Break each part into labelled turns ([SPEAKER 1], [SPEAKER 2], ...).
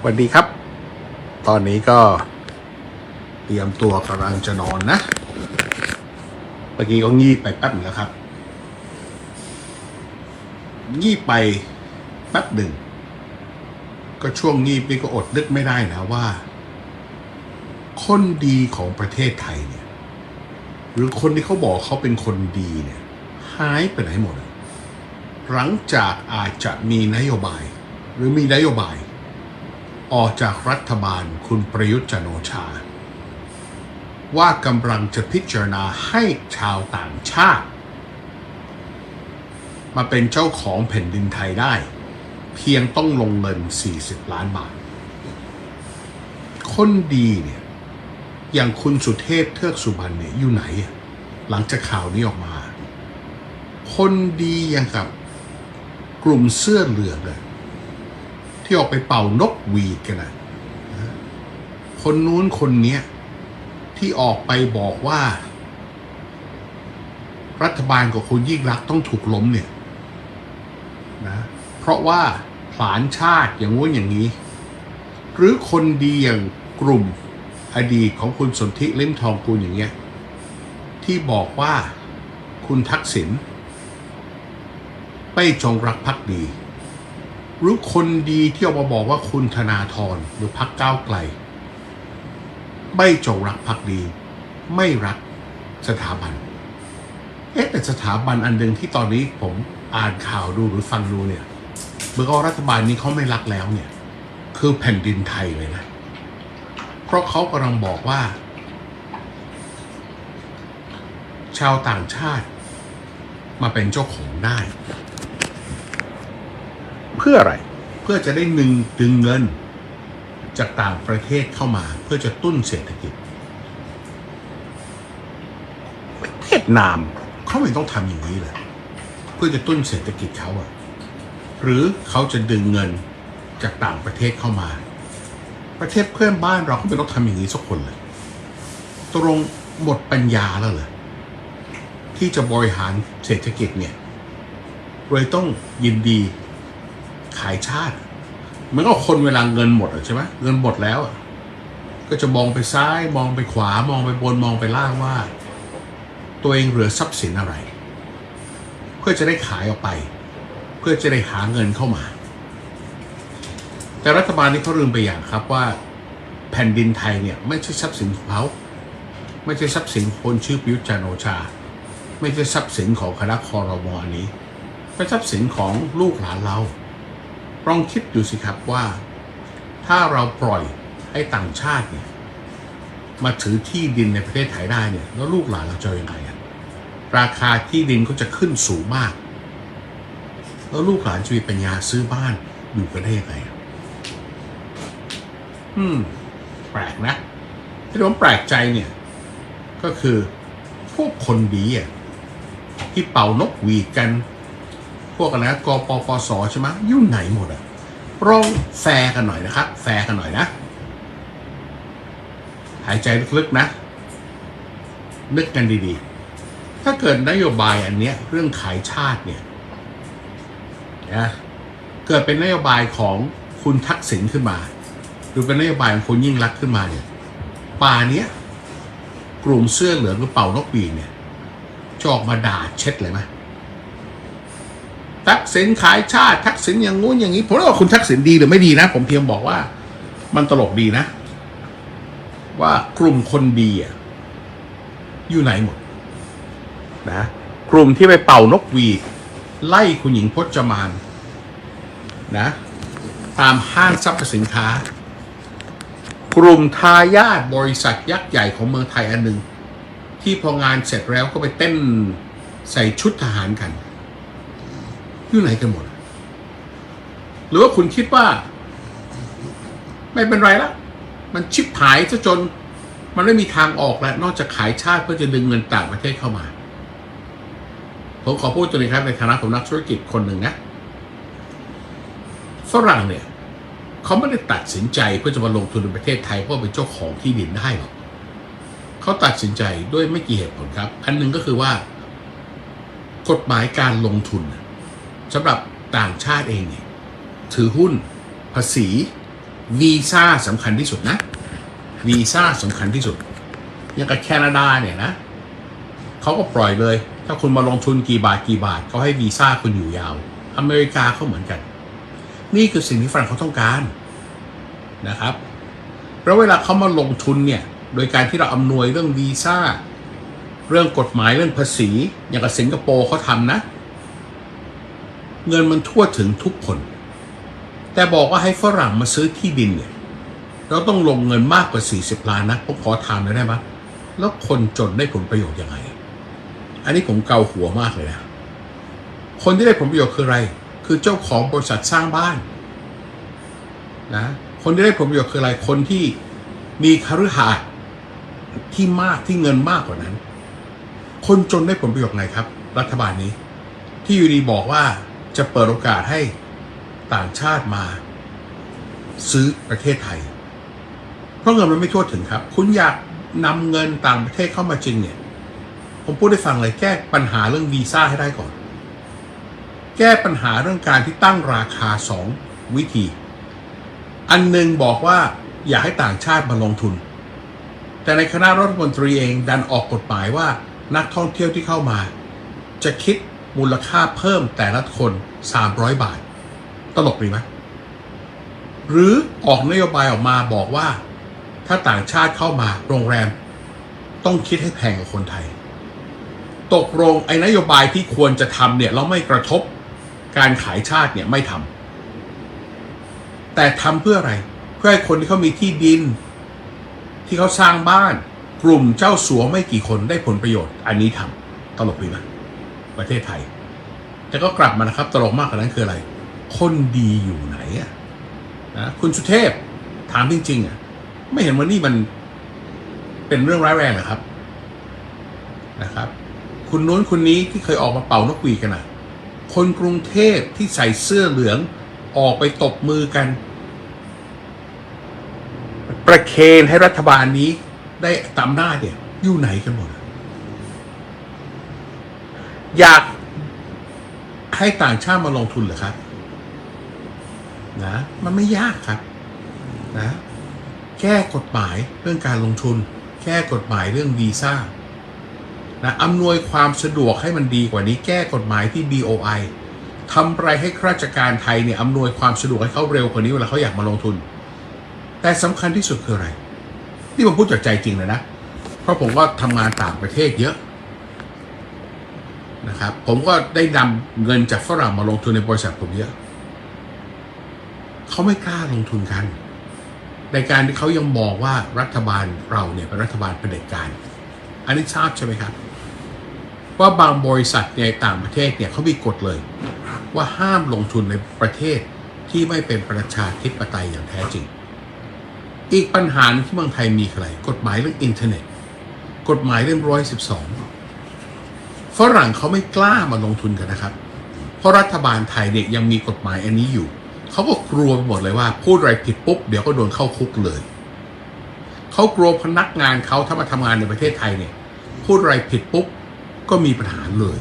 [SPEAKER 1] สวัสดีครับ ตอนนี้ก็เตรียมตัวกำลังจะนอนนะ เมื่อกี้ก็งีบไปแป๊บนึงแล้วครับ งีบไปแป๊บหนึ่ง ก็ช่วงงีบนี่ก็อดนึกไม่ได้นะว่า คนดีของประเทศไทยเนี่ย หรือคนที่เขาบอกเขาเป็นคนดีเนี่ยหายไปไหนหมด หลังจากอาจจะมีนโยบาย หรือมีนโยบาย ออกจากรัฐบาลคุณประยุทธ์จันโอชา ว่ากำลังจะพิจารณาให้ชาวต่างชาติ มาเป็นเจ้าของแผ่นดินไทยได้ เพียงต้องลงเงิน 40 ล้านบาท คนดีเนี่ยอย่างคุณสุเทพเทือกสุบรรณเนี่ยอยู่ไหน หลังจากข่าวนี้ออกมา คนดีอย่างกับกลุ่มเสื้อเหลืองเลย ที่ออกไปเป่านกหวีดกันนะคนนู้นคนเนี้ยที่ออกไปบอกว่า รัฐบาลของคุณยิ่งรักต้องถูกล้มเนี่ยนะเพราะว่าผลานชาติอย่างงู้นอย่างนี้ หรือคนดีอย่างกลุ่มอดีตของคุณสนธิเล่มทองกูอย่างเงี้ยที่บอกว่าคุณทักษิณไม่จงรักภักดี หรือคนดีที่ออกมาบอกว่าคุณธนาธรหรือพักก้าวไกล ไม่จงรักภักดี ไม่รักสถาบัน เอ๊ะแต่สถาบันอันหนึ่งที่ตอนนี้ผมอ่านข่าวดูหรือฟังดูเนี่ยเมื่อรัฐบาลนี้เขาไม่รักแล้วเนี่ย คือแผ่นดินไทยเลยนะ เพราะเขากำลังบอกว่า ชาวต่างชาติมาเป็นเจ้าของได้ เพื่ออะไร เพื่อจะได้หนึ่งดึงเงิน จากต่างประเทศเข้ามาเพื่อจะตุ้นเศรษฐกิจเวียดนามเขาไม่ต้องทำอย่างนี้เลยเพื่อจะตุ้นเศรษฐกิจเขาอะหรือเขาจะดึงเงินจากต่างประเทศเข้ามา ประเทศเพื่อนบ้านเราก็ไม่ต้องทำอย่างนี้สักคนเลยตกลงหมดปัญญาแล้วเหรอที่จะบริหารเศรษฐกิจเนี่ยเลยต้องยินดี ขายชาติ มันก็คนเวลาเงินหมดอะใช่ไหมเงินหมดแล้ว ก็จะมองไปซ้ายมองไปขวามองไปบนมองไปล่างว่า ตัวเองเหลือทรัพย์สินอะไร เพื่อจะได้ขายออกไป เพื่อจะได้หาเงินเข้ามา แต่รัฐบาลนี้เขาลืมไปอย่างครับว่า แผ่นดินไทยเนี่ยไม่ใช่ทรัพย์สินของเขาไม่ใช่ทรัพย์สินคนชื่อประยุทธ์จันโอชา ไม่ใช่ทรัพย์สินของคณะคอรมอนี้เป็นทรัพย์สินของลูกหลานเรา ลองคิดดูสิครับว่า ถ้าเราปล่อยให้ต่างชาติเนี่ยมาถือที่ดินในประเทศไทยได้เนี่ยแล้วลูกหลานเราจะยังไงอะราคาที่ดินก็จะขึ้นสูงมาก แล้วลูกหลานจะมีปัญญาซื้อบ้านอยู่กันได้ยังไงอะอืม แปลกนะที่ผมแปลกใจเนี่ย ก็คือพวกคนดีอะที่เป่านกหวีดกัน พวกอะไรนะกปปสใช่ไหมยุ่งไหนหมดอะลองแฟร์กันหน่อยนะครับ แฟร์กันหน่อยนะ หายใจลึกๆนะ นึกกันดีๆ ถ้าเกิดนโยบายอันเนี้ยเรื่องขายชาติเนี่ยนะเกิดเป็นนโยบายของคุณทักษิณขึ้นมา หรือเป็นนโยบายของคุณยิ่งรักขึ้นมาเนี่ยป่าเนี้ยกลุ่มเสื้อเหลืองหรือเป่านกหวีเนี่ยจอกมาด่าเช็ดเลยไหม ทักษิณขายชาติทักษิณอย่างงู้นอย่างนี้ ผมว่าคุณทักษิณดีหรือไม่ดีนะ ผมเพียงบอกว่า มันตลกดีนะ ว่ากลุ่มคนดีอะอยู่ไหนหมด นะ กลุ่มที่ไปเป่านกหวีดไล่คุณหญิงพจมานนะ ตามห้างสรรพสินค้า กลุ่มทายาทบริษัทยักษ์ใหญ่ของเมืองไทยอันหนึ่งที่พองานเสร็จแล้วก็ไปเต้นใส่ชุดทหารกัน อยู่ไหนกันหมด หรือว่าคุณคิดว่า ไม่เป็นไรละมันชิบหายซะจน มันไม่มีทางออกแล้ว นอกจากขายชาติเพื่อจะดึงเงินต่างประเทศเข้ามา ผมขอพูดตัวนี้ครับในฐานะผมนักธุรกิจคนหนึ่งนะฝรั่งเนี่ยเขาไม่ได้ตัดสินใจเพื่อจะมาลงทุนในประเทศไทยเพราะเป็นเจ้าของที่ดินได้หรอกเขาตัดสินใจด้วยไม่กี่เหตุผลครับ อันหนึ่งก็คือว่ากฎหมายการลงทุนน่ะ สำหรับต่างชาติเองเนี่ยถือหุ้นภาษีวีซ่าสำคัญที่สุดนะวีซ่าสำคัญที่สุดอย่างกับแคนาดาเนี่ยนะเขาก็ปล่อยเลย ถ้าคุณมาลงทุนกี่บาทกี่บาทเขาให้วีซ่าคุณอยู่ยาว อเมริกาเขาเหมือนกัน นี่คือสิ่งที่ฝรั่งเขาต้องการนะครับแล้วเวลาเขามาลงทุนเนี่ยโดยการที่เราอำนวยเรื่องวีซ่าเรื่องกฎหมายเรื่องภาษี อย่างกับสิงคโปร์เขาทำนะ เงินมันทั่วถึงทุกคน แต่บอกว่าให้ฝรั่งมาซื้อที่ดินเนี่ย เราต้องลงเงินมากกว่า 40 ล้านนะผมขอถามหน่อยได้ไหมแล้วคนจนได้ผลประโยชน์ยังไง อันนี้ผมเกาหัวมากเลยนะ คนที่ได้ผลประโยชน์คืออะไร คือเจ้าของบริษัทสร้างบ้านนะ คนที่ได้ผลประโยชน์คืออะไร คนที่มีคฤหาสน์ที่มากที่เงินมากกว่านั้น คนจนได้ผลประโยชน์ไงครับ รัฐบาลนี้ ที่อยู่ดีบอกว่า จะเปิดโอกาสให้ต่างชาติมา ซื้อประเทศไทย เพราะเงินมันไม่ทั่วถึงครับ คุณอยากนำเงินต่างประเทศเข้ามาจริงเนี่ย ผมพูดให้ฟังเลยแก้ปัญหาเรื่องวีซ่าให้ได้ก่อน แก้ปัญหาเรื่องการที่ตั้งราคาสองวิธี อันหนึ่งบอกว่าอยากให้ต่างชาติมาลงทุน แต่ในคณะรัฐมนตรีเองดันออกกฎหมายว่านักท่องเที่ยวที่เข้ามา จะคิด มูลค่าเพิ่มแต่ละคน 300 บาท ตลกดีไหมหรือออกนโยบายออกมาบอกว่า ถ้าต่างชาติเข้ามาโรงแรม ต้องคิดให้แพงกว่าคนไทย ตกลงไอ้นโยบายที่ควรจะทำเนี่ยเราไม่กระทบการขายชาติเนี่ยไม่ทำแต่ทำเพื่ออะไร เพื่อให้คนที่เขามีที่ดิน ที่เขาสร้างบ้าน กลุ่มเจ้าสัวไม่กี่คนได้ผลประโยชน์ อันนี้ทำตลกดีไหม ประเทศไทย แต่ก็กลับมานะครับ ตลกมากกว่านั้นคืออะไร คนดีอยู่ไหนอะนะคุณสุเทพถามจริง ๆอะไม่เห็นว่านี่มันเป็นเรื่องร้ายแรงเหรอครับนะครับ คุณนู้นคุณนี้ที่เคยออกมาเป่านกหวีกันอะคนกรุงเทพที่ใส่เสื้อเหลืองออกไปตบมือกัน ประเคนให้รัฐบาลนี้ได้ตามหน้าเนี่ยอยู่ไหนกันหมด อยากให้ต่างชาติมาลงทุนเหรอครับ นะ มันไม่ยากครับ นะ แก้กฎหมายเรื่องการลงทุน แก้กฎหมายเรื่องวีซ่านะอำนวยความสะดวกให้มันดีกว่านี้ แก้กฎหมายที่ BOI ทำอะไรให้ข้าราชการไทยเนี่ยอำนวยความสะดวกให้เขาเร็วกว่านี้เวลาเขาอยากมาลงทุน แต่สำคัญที่สุดคืออะไร ที่ผมพูดจากใจจริงเลยนะ เพราะผมก็ทำงานต่างประเทศเยอะ นะครับ ผมก็ได้นำเงินจากฝรั่งมาลงทุนในบริษัทผมเยอะเขาไม่กล้าลงทุนกัน ในการที่เขายังมองว่ารัฐบาลเราเนี่ยเป็นรัฐบาลเผด็จการ อันนี้ทราบใช่ไหมครับ ว่าบางบริษัทในต่างประเทศเนี่ยเขามีกฎเลย ว่าห้ามลงทุนในประเทศที่ไม่เป็นประชาธิปไตยอย่างแท้จริง อีกปัญหาที่เมืองไทยมีคืออะไร กฎหมายเรื่องอินเทอร์เน็ต กฎหมายเรื่องร้อยสิบสอง ฝรั่งเขาไม่กล้ามาลงทุนกันนะครับ เพราะรัฐบาลไทยเนี่ยยังมีกฎหมายอันนี้อยู่ เขาก็กลัวไปหมดเลยว่าพูดอะไรผิดปุ๊บเดี๋ยวก็โดนเข้าคุกเลย เขากลัวพนักงานเขาถ้ามาทำงานในประเทศไทยเนี่ย พูดอะไรผิดปุ๊บก็มีปัญหาเลย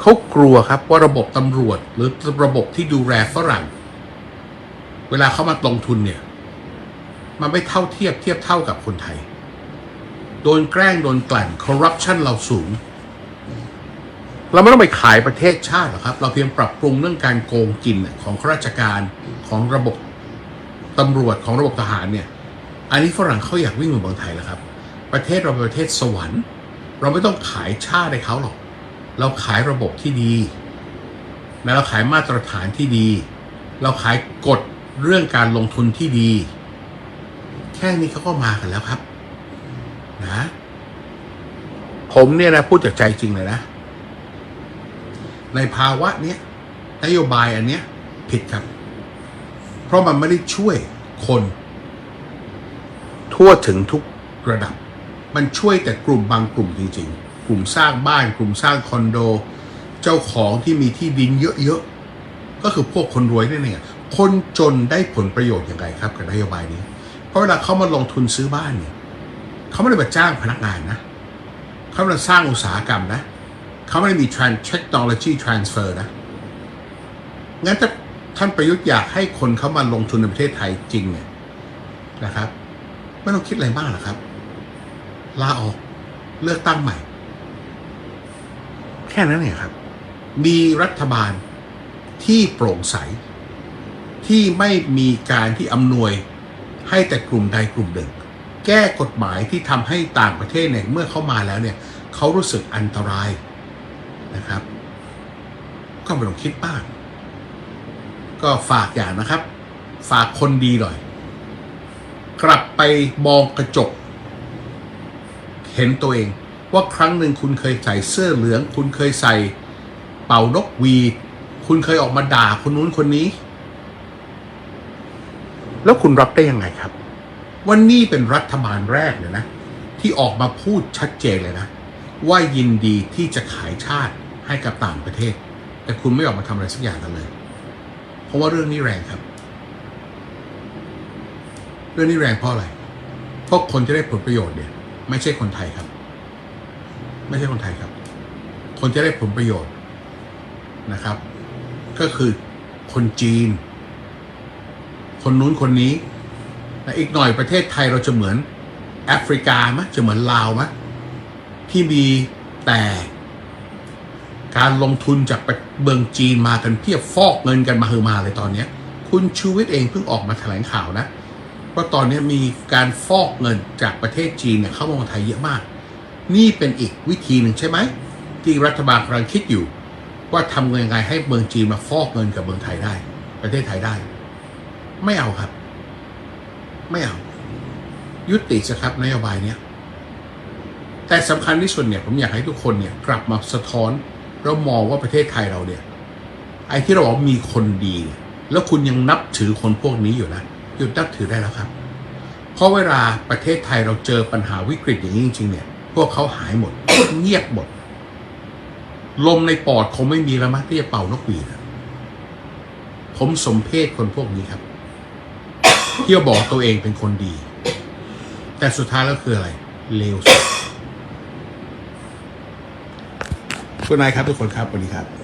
[SPEAKER 1] เขากลัวครับว่าระบบตำรวจหรือระบบที่ดูแลฝรั่ง เวลาเขามาลงทุนเนี่ย มันไม่เท่าเทียบเทียบเท่ากับคนไทย โดนแกล้งโดนกลั่นคอร์รัปชันเราสูง เราไม่ต้องไปขายประเทศชาติหรอกครับ เราเพียงปรับปรุงเรื่องการโกงกินของข้าราชการของระบบตำรวจของระบบทหารเนี่ย อันนี้ฝรั่งเขาอยากวิ่งมาเมืองไทยแล้วครับ ประเทศเราเป็นประเทศสวรรค์ เราไม่ต้องขายชาติให้เขาหรอก เราขายระบบที่ดีนะเราขายมาตรฐานที่ดี เราขายกฎเรื่องการลงทุนที่ดี แค่นี้เขาก็มากันแล้วครับ นะ ผมเนี่ยนะพูดจากใจจริงเลยนะ ในภาวะเนี้ยนโยบายอันเนี้ย ผิดครับ เพราะมันไม่ได้ช่วยคน ทั่วถึงทุกระดับ มันช่วยแต่กลุ่มบางกลุ่มจริง ๆ กลุ่มสร้างบ้าน กลุ่มสร้างคอนโด เจ้าของที่มีที่ดินเยอะๆ ก็คือพวกคนรวยนั่นเองคนจนได้ผลประโยชน์อย่างไรครับ กับนโยบายนี้ เพราะเวลาเขามาลงทุนซื้อบ้านเนี่ย เขาไม่ได้มาจ้างพนักงานนะ เขาไมาสร้างอุตสาหกรรมนะ เขาไม่ได้มี trans technology transfer นะ งั้นถ้าท่านประยุทธ์อยากให้คนเขามาลงทุนในประเทศไทยจริงเนี่ยนะครับ ไม่ต้องคิดอะไรมากหรอกครับ ลาออกเลือกตั้งใหม่ แค่นั้นเองครับ มีรัฐบาลที่โปร่งใส ที่ไม่มีการที่อำนวยให้แต่กลุ่มใดกลุ่มหนึ่ง แก้กฎหมายที่ทำให้ต่างประเทศเนี่ยเมื่อเข้ามาแล้วเนี่ยเขารู้สึกอันตรายนะครับ ก็ไม่ต้องคิดบ้างก็ฝากอย่างนะครับ ฝากคนดีหน่อย กลับไปมองกระจก เห็นตัวเองว่าครั้งหนึ่งคุณเคยใส่เสื้อเหลือง คุณเคยใส่เป่านกวีคุณเคยออกมาด่าคนนู้นคนนี้ แล้วคุณรับได้ยังไงครับ ว่านี่เป็นรัฐบาลแรกเลยนะ ที่ออกมาพูดชัดเจนเลยนะ ว่ายินดีที่จะขายชาติให้กับต่างประเทศ แต่คุณไม่ออกมาทำอะไรสักอย่างกันเลย เพราะว่าเรื่องนี้แรงครับ เรื่องนี้แรงเพราะอะไรเพราะคนที่ได้ผลประโยชน์เนี่ย ไม่ใช่คนไทยครับ ไม่ใช่คนไทยครับ คนที่ได้ผลประโยชน์นะครับ ก็คือคนจีน คนนู้นคนนี้ และอีกหน่อยประเทศไทยเราจะเหมือนแอฟริกาไหมจะเหมือนลาวไหมที่มีแต่การลงทุนจากเมืองจีนมากันเพียบฟอกเงินกันมาเฮอมาเลยตอนนี้คุณชูวิทย์เองเพิ่งออกมาแถลงข่าวนะว่าตอนนี้มีการฟอกเงินจากประเทศจีนเนี่ยเข้ามาเมืองไทยเยอะมาก นี่เป็นอีกวิธีหนึ่งใช่ไหม ที่รัฐบาลกำลังคิดอยู่ ว่าทำยังไงให้เมืองจีนมาฟอกเงินกับเมืองไทยได้ ประเทศไทยได้ ไม่เอาครับ ไม่เอา ยุติสครับนโยบายเนี้ยแต่สำคัญที่สุดเนี่ยผมอยากให้ทุกคนเนี่ยกลับมาสะท้อนแล้วมองว่าประเทศไทยเราเนี่ยไอ้ที่เราบอกมีคนดี แล้วคุณยังนับถือคนพวกนี้อยู่นะหยุดนับถือได้แล้วครับ เพราะเวลาประเทศไทยเราเจอปัญหาวิกฤตอย่างนี้จริงๆเนี่ย พวกเขาหายหมด เงียบหมด ลมในปอดคงไม่มีแล้วมั้งที่จะเป่านกหวีดอะผมสมเพศคนพวกนี้ครับ ที่บอกตัวเองเป็นคนดี แต่สุดท้ายแล้วคืออะไร เลวสุดคุณนายครับทุกคนครับสวัสดีครับ